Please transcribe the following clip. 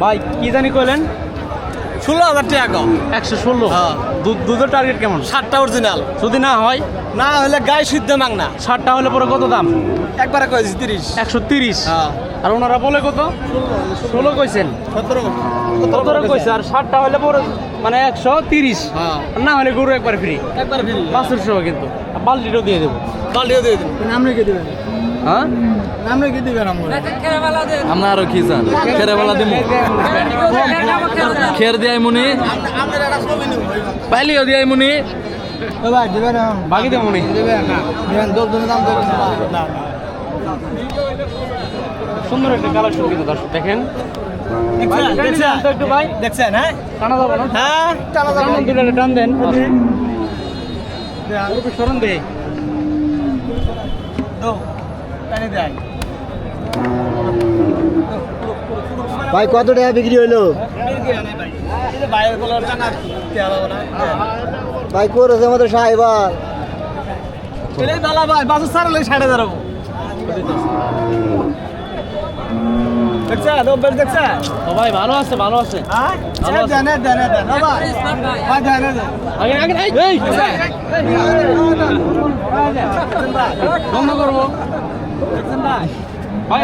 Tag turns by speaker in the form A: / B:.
A: ভাই কি জানি কইলেন?
B: ষোলো হাজার টাকা।
A: একশো ষোলো।
B: হ্যাঁ।
A: দুধ দুধের টার্গেট কেমন?
B: সাতটা অরিজিনাল
A: যদি না হয়?
B: না হলে গায়ে শুদ্ধ মাং না।
A: ষাটটা হলে পরে কত দাম?
B: একবারে কয়েছি তিরিশ।
A: একশো তিরিশ।
B: হ্যাঁ।
A: আর ওনারা বলে কত? ষোলো কইছেন।
B: সতেরো।
A: সতেরো কইছে আর ষাটটা হলে পরে মানে একশো তিরিশ।
B: হ্যাঁ।
A: না হলে গরু একবার ফ্রি
B: একবার ফ্রি
A: সহ কিন্তু। বাল্টিটাও দিয়ে দেবো।
B: বাল্টিও দিয়ে দিন। নাম রেখে দিবেন।
A: হ্যাঁ?
B: নাম রেখে দিবেন আমরা
C: আরও কি চান? খেরেবেলা দিব খের দিয়াই মুনি পাইলিও দিয়াই মুনি
B: ভাই দিবেন
A: বাকি দেবো নি?
B: দিবেন দশ দাম
A: সুন্দর একটা কালেকশন কিন্তু দর্শক দেখেন। একটু ভাই।
B: দেখছেন হ্যাঁ?
A: টানা যাব না?
B: হ্যাঁ টানা
A: দেন। সরণ
B: দেয়
D: ভাই কত টাকা বিক্রি হইল? ভাই। করেছে আমাদের
B: দালা ভাই বাসে সারালে সাড়ে দাঁড়াবো দেখছে? দব্বের দেখছে?
A: ও ভাই ভালো আছে ভালো আছে।
B: হ্যাঁ। দেন দেন দেন। ভাই ভাই। দেন দেন।
A: আগে আগে এই, এই। বন্ধ করব। ভাই